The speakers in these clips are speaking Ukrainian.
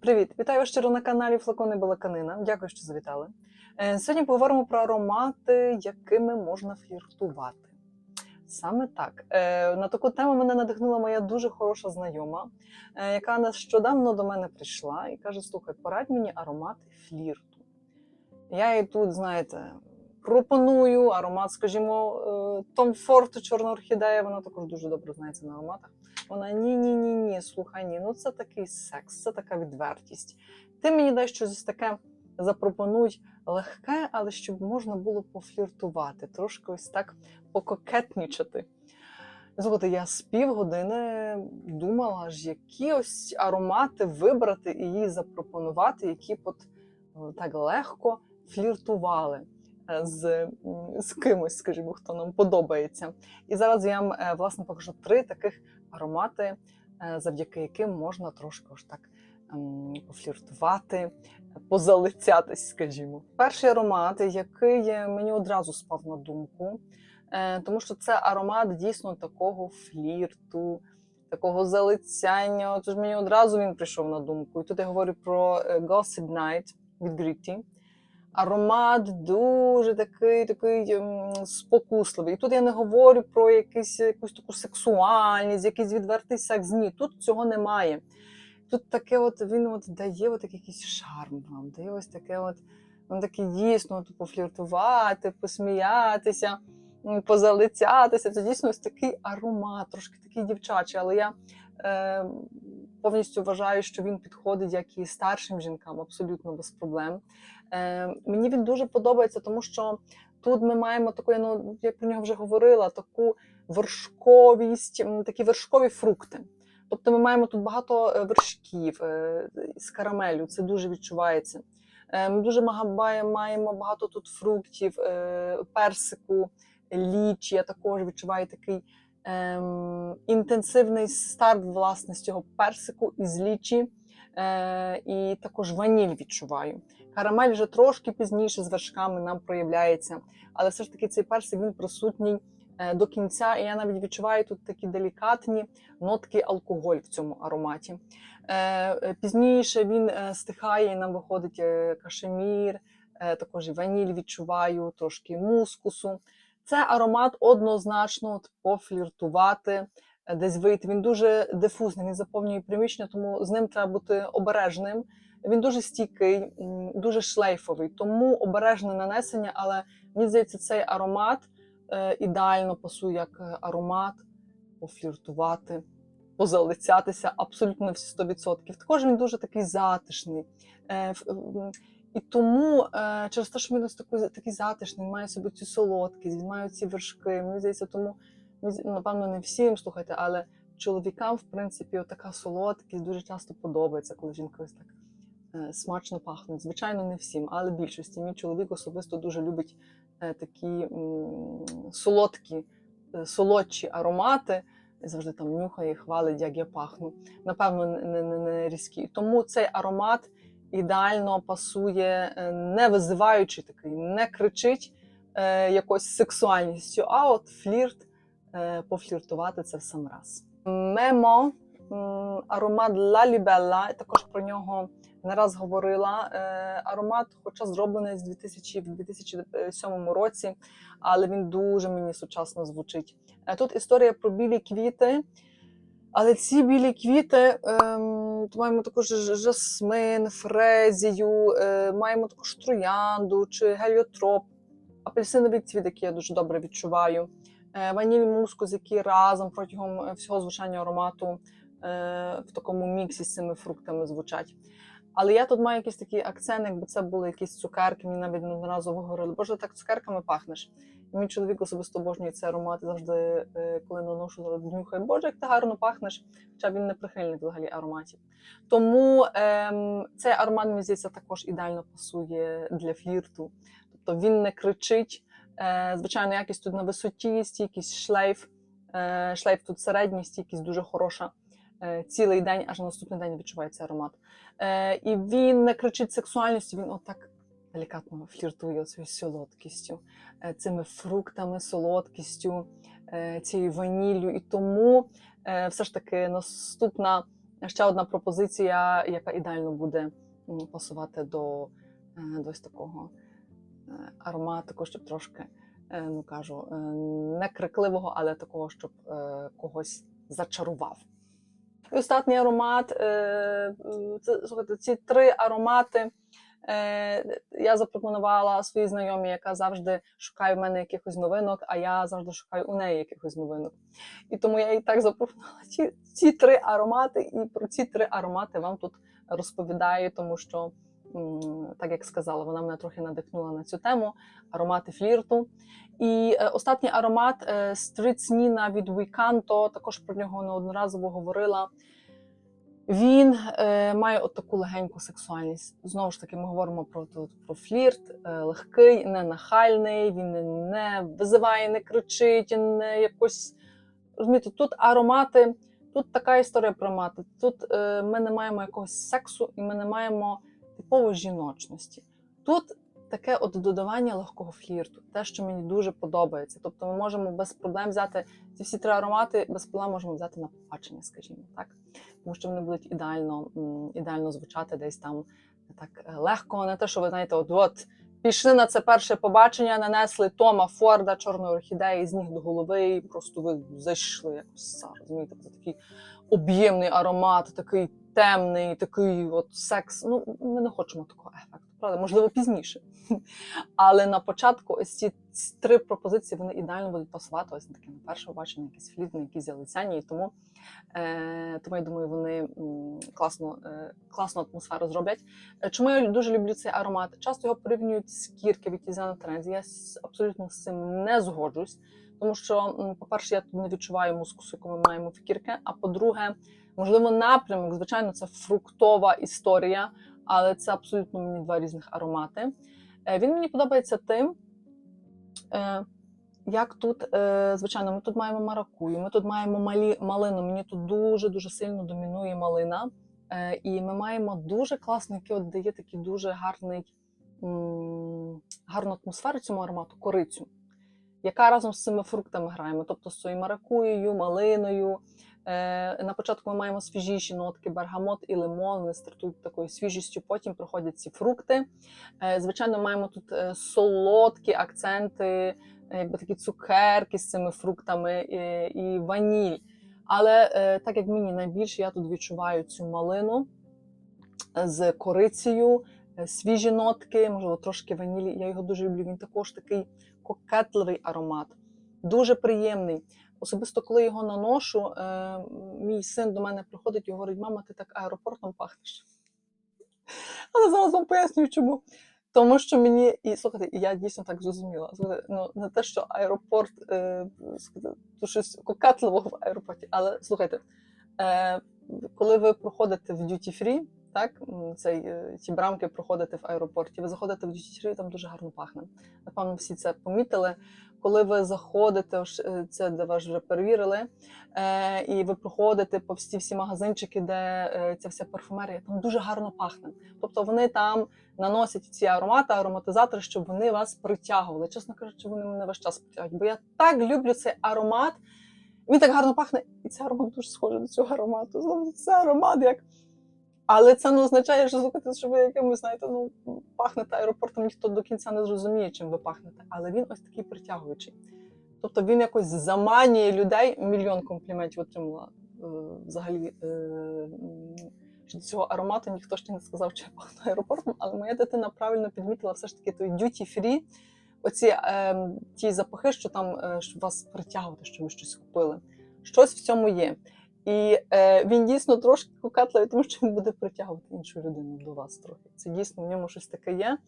Привіт! Вітаю вас щиро на каналі Флакони Балаканина. Дякую, що завітали. Е, Сьогодні поговоримо про аромати, якими можна фліртувати. Саме так. Е, На таку тему мене надихнула моя дуже хороша знайома, е, яка нещодавно до мене прийшла і каже: Слухай, порадь мені аромати флірту. Я їй тут, знаєте, пропоную аромат, скажімо, е, Tom Ford Чорна орхідея, вона також дуже добре знається на ароматах. Вона ні, ні, слухай, ні, ну це такий секс, це така відвертість. Ти мені дай щось таке запропонуй легке, але щоб можна було пофліртувати, трошки ось так пококетнічати. Слухайте, я з півгодини думала ж, які ось аромати вибрати і їй запропонувати, які б от е, так легко фліртували з, з кимось, скажімо, хто нам подобається. І зараз я вам е, власне покажу три таких аромати, е, завдяки яким можна трошки ось так ем, пофліртувати, позалицятись, скажімо. Перший аромат, який е, мені одразу спав на думку, тому що це аромат дійсно такого флірту, такого залицяння. Тож мені одразу він прийшов на думку. І тут я говорю про Gossip Night від Gritty. Аромат дуже такий, такий ем, спокусливий. І тут я не говорю про якийсь, якусь таку сексуальність, якийсь відвертий секс. Ні, тут цього немає. Тут таке, от він от дає от якийсь шарм вам, дає ось таке, от він такий дійсно от, пофліртувати, посміятися, позалицятися. Це дійсно ось такий аромат, трошки такий дівчачий, але я е, повністю вважаю, що він підходить як і старшим жінкам, абсолютно без проблем. Е, мені він дуже подобається, тому що тут ми маємо таку, ну я про нього вже говорила, таку вершковість, такі вершкові фрукти. Тобто ми маємо тут багато е, вершків е, з карамелю, це дуже відчувається. Е, Ми дуже маємо багато тут фруктів, персику, лічі. Я також відчуваю такий ем, інтенсивний старт власне з цього персику із лічі. Е, і також ваніль відчуваю. Карамель вже трошки пізніше з вершками нам проявляється, але все ж таки цей персик він присутній е, до кінця, і я навіть відчуваю тут такі делікатні нотки алкоголь в цьому ароматі. Е, Пізніше він стихає, і нам виходить кашемір, також і ваніль відчуваю, трошки мускусу. Це аромат однозначно пофліртувати, е, десь вийти. Він дуже дифузний, він заповнює приміщення, тому з ним треба бути обережним. Він дуже стійкий, дуже шлейфовий, тому обережне нанесення, але мені здається, цей аромат е, ідеально пасує як е, аромат пофліртувати, позалицятися абсолютно на всі 100%. Також він дуже такий затишний. І тому е, через те, що він такий, такий затишний, він має собі цю солодкість, він має ці вершки. Мені здається, тому напевно не всім слухайте, але чоловікам, в принципі, така солодкість дуже часто подобається, коли жінка ось так е, смачно пахнуть. Звичайно, не всім, але більшості. Мій чоловік особисто дуже любить е, такі солодкі, е, солодші аромати. Завжди там нюхає, хвалить, як я пахну. Напевно, не, не, не різкі. Тому цей аромат ідеально пасує, е, не визиваючи такий, не кричить е, якось сексуальністю, а от флірт, е, пофліртувати це в сам раз. Мемо, аромат La Libella, також про нього не раз говорила. Е, аромат, хоча зроблений з 2000, в 2007 році, але він дуже мені сучасно звучить. Е, Тут історія про білі квіти. Але ці білі квіти ем, маємо також жасмин, фрезію, е, маємо також троянду чи геліотроп, апельсиновий цвіт, який я дуже добре відчуваю, е, ваніль мускус, які разом протягом е, всього звучання аромату е, в такому міксі з цими фруктами звучать. Але я тут маю якийсь такий акцент, якби це були якісь цукерки, мені навіть одноразово говорили, боже, так цукерками пахнеш. І Мій чоловік особисто обожнює цей аромат. Завжди, е, коли наношу, нюхає, боже, як ти гарно пахнеш. Хоча він не прихильник взагалі ароматів. Тому ем, цей аромат, мені здається, також ідеально пасує для флірту. Тобто він не кричить. Е, звичайно, якість тут на висоті, стійкість шлейф. Е, шлейф тут середній, стійкість дуже хороша. Е, цілий день, аж на наступний день відчувається аромат. Е, і він не кричить сексуальністю, він отак делікатно фліртує цією солодкістю, е, цими фруктами, солодкістю, цією ваніллю. І тому все ж таки наступна ще одна пропозиція, яка ідеально буде пасувати до, до ось такого ароматику, щоб трошки, ну кажу, не крикливого, але такого, щоб когось зачарував. І останній аромат. е, слухайте, ці три аромати. е, Я запропонувала своїй знайомій, яка завжди шукає в мене якихось новинок, а я завжди шукаю у неї якихось новинок. І тому я їй так запропонувала ці, ці три аромати, і про ці три аромати вам тут розповідаю, тому що, так як сказала, вона мене трохи надихнула на цю тему аромати флірту. І е, останній аромат е, Street Nina від Wicanto, також про нього неодноразово говорила. Він е, має от таку легеньку сексуальність. Знову ж таки, ми говоримо про, про флірт, е, легкий, не нахальний, він не, визиває, не кричить, не якось. Розумієте, тут аромати, тут така історія про аромати. Тут е, ми не маємо якогось сексу і ми не маємо типово жіночності. Тут таке от додавання легкого флірту, те, що мені дуже подобається. Тобто ми можемо без проблем взяти ці всі три аромати, без проблем можемо взяти на побачення, скажімо так. Тому що вони будуть ідеально, ідеально звучати десь там так е, легко, не те, що ви знаєте, от, от пішли на це перше побачення, нанесли Тома Форда, чорної орхідеї з ніг до голови, і просто ви зайшли якось розумієте, це такий об'ємний аромат, такий темний, такий от секс. Ну, ми не хочемо такого ефекту, правда? Можливо, пізніше. Але на початку ось ці три пропозиції вони ідеально будуть пасувати ось таке на перше побачення, якісь фліт, на якісь залицяння. І тому, е, тому я думаю, вони класно, е, класну атмосферу зроблять. Е, Чому я дуже люблю цей аромат? Часто його порівнюють з кірки від Тізяна Тренз. Я абсолютно з цим не згоджусь. Тому що, по-перше, я тут не відчуваю мускусу, яку ми маємо в кірки. А по-друге, можливо, напрямок, звичайно, це фруктова історія, але це абсолютно мені два різних аромати. Е, Він мені подобається тим, е, як тут, е, звичайно, ми тут маємо маракую, ми тут маємо малі, малину. Мені тут дуже-дуже сильно домінує малина. І ми маємо дуже класний, який от дає такий дуже гарний, гарну атмосферу цьому аромату, корицю, яка разом з цими фруктами граємо, тобто з цією маракуєю, малиною. Е, На початку ми маємо свіжіші нотки, бергамот і лимон. Вони стартують такою свіжістю, потім проходять ці фрукти. Е, Звичайно, маємо тут е, солодкі акценти, якби такі цукерки з цими фруктами і ваніль. Але так як мені найбільше, я тут відчуваю цю малину з корицею, свіжі нотки, можливо, трошки ванілі. Я його дуже люблю. Він також такий кокетливий аромат, дуже приємний. Особисто, коли його наношу, е, мій син до мене приходить і говорить: мама, ти так аеропортом пахнеш. Але зараз вам пояснюю, чому. Тому що мені, і слухайте, я дійсно так зрозуміла. Ну не те, що аеропорт, е, то щось кокетливого в аеропорті. Але слухайте, е, коли ви проходите в free, так, цей, е, ті брамки проходите в аеропорті, ви заходите в duty там дуже гарно пахне. Напевно, всі це помітили. Коли ви заходите, е, це де вас вже перевірили, е, і ви проходите по всі всі магазинчики, де е, ця вся парфумерія, там дуже гарно пахне. Тобто вони там наносять ці аромати, ароматизатори, щоб вони вас притягували. Чесно кажучи, вони мене весь час притягують. Бо я так люблю цей аромат. Він так гарно пахне, і цей аромат дуже схожий до цього аромату. Це аромат як. Але це не означає, що слухайте, що ви якимось, знаєте, ну пахнете аеропортом, ніхто до кінця не зрозуміє, чим ви пахнете. Але він ось такий притягуючий. Тобто він якось заманює людей. Мільйон компліментів отримала е, взагалі. Е, до цього аромату ніхто ще не сказав, чи я пахну аеропортом, але моя дитина правильно підмітила все ж таки той duty free, оці е, ті запахи, що там е, щоб вас притягувати, що ви щось купили. Щось в цьому є. І е, він дійсно трошки кокетливий, тому що він буде притягувати іншу людину до вас трохи. Це дійсно в ньому щось таке є.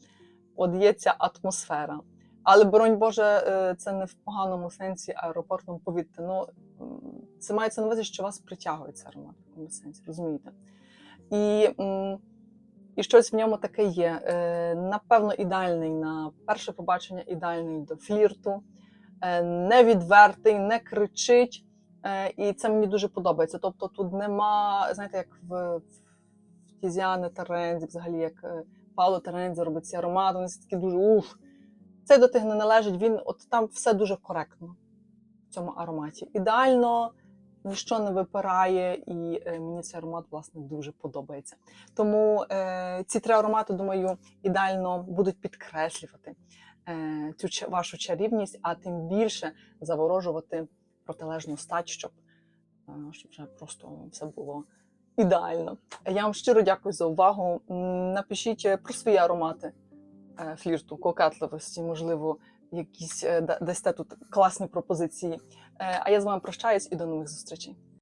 От є ця атмосфера. Але, боронь Боже, е, це не в поганому сенсі аеропортом повітря. Ну, це мається на увазі, що вас притягує цей аромат в такому сенсі, розумієте? І, і щось в ньому таке є. Е, Напевно, ідеальний на перше побачення, ідеальний до флірту, е, не відвертий, не кричить. Е, І це мені дуже подобається. Тобто тут нема, знаєте, як в, в Тізіани Терензі, взагалі, як е, Пауло Терензі робить ці аромати, вони такі дуже уф. Цей до тих не належить, він от там все дуже коректно в цьому ароматі. Ідеально, ніщо не випирає, і е, мені цей аромат власне дуже подобається. Тому е, ці три аромати, думаю, ідеально будуть підкреслювати е, цю вашу чарівність, а тим більше заворожувати протилежну стать, щоб, е, щоб вже просто все було ідеально. Я вам щиро дякую за увагу. Напишіть е, про свої аромати е, флірту, кокетливості, можливо, якісь дасте тут класні пропозиції. А я з вами прощаюсь і до нових зустрічей.